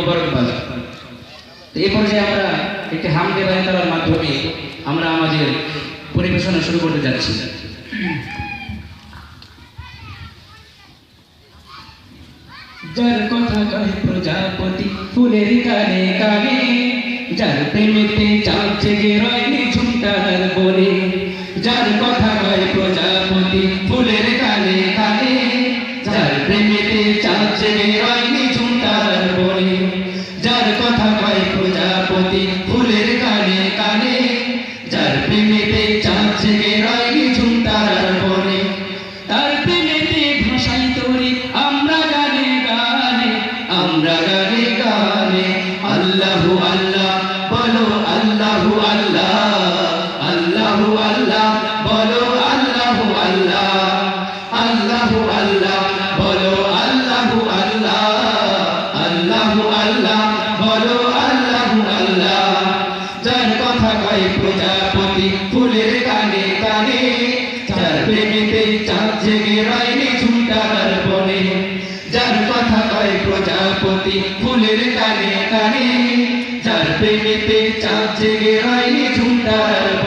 মোবারকবাদ। এই পর্যায়ে আমরা একটি হামদে বায়তার মাধ্যমে আমরা আমাদের পরিবেশনা শুরু করতে যাচ্ছি। যার কথা কয় প্রজাপতি ফুলের কানে কানে যার প্রেমেতে চাঁদ জেগে রয়নি ঝুমটার বনে, যার কথা ঝুমটার বনে, যার কথা কয় প্রজাপতি ফুলের কানে কানে, যার প্রেমেতে চাঁদ জেগে রয়নি ঝুমটার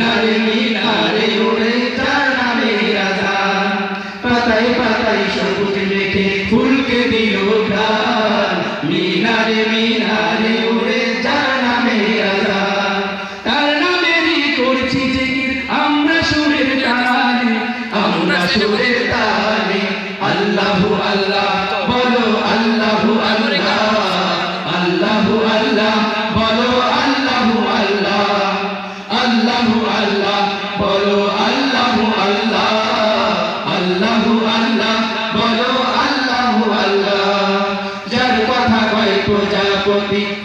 Hare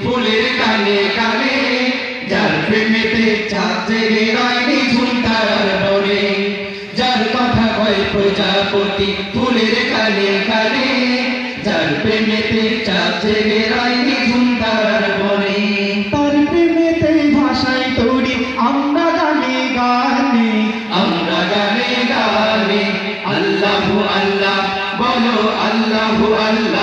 ফুলের কানে কানে যার প্রেমেতে চাঁদ জেগে রয়নি বনে যার কথা কয় প্রজাপতি ফুলের কানে কানে যার প্রেমেতে চাঁদ জেগে রয়নি বনে। তার প্রেমেতে ভাষায় তৈরি আমরা গানে গানে আমরা গানে গানে আল্লাহু আল্লাহ বলো আল্লাহ আল্লাহু।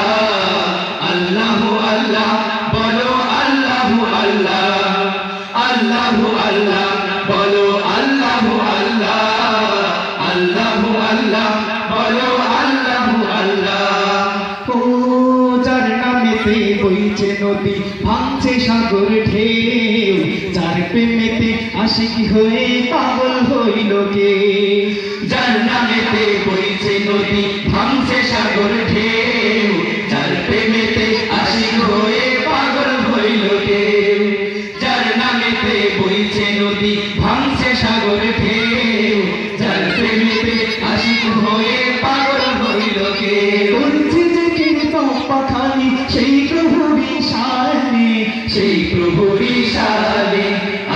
ভাঙছে সাগর ঢেউ যার প্রেমেতে আশিকি হয়ে পাগল হইল কে? যার নামেতে বইছে পাখানি সেই প্রভুরই সামনে সেই প্রভুর ইশারে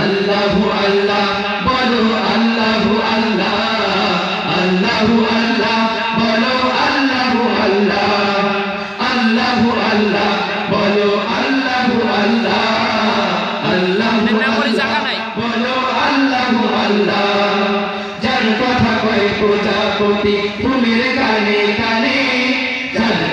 আল্লাহু আল্লাহ বলো আল্লাহু আল্লাহ আল্লাহু আল্লাহ।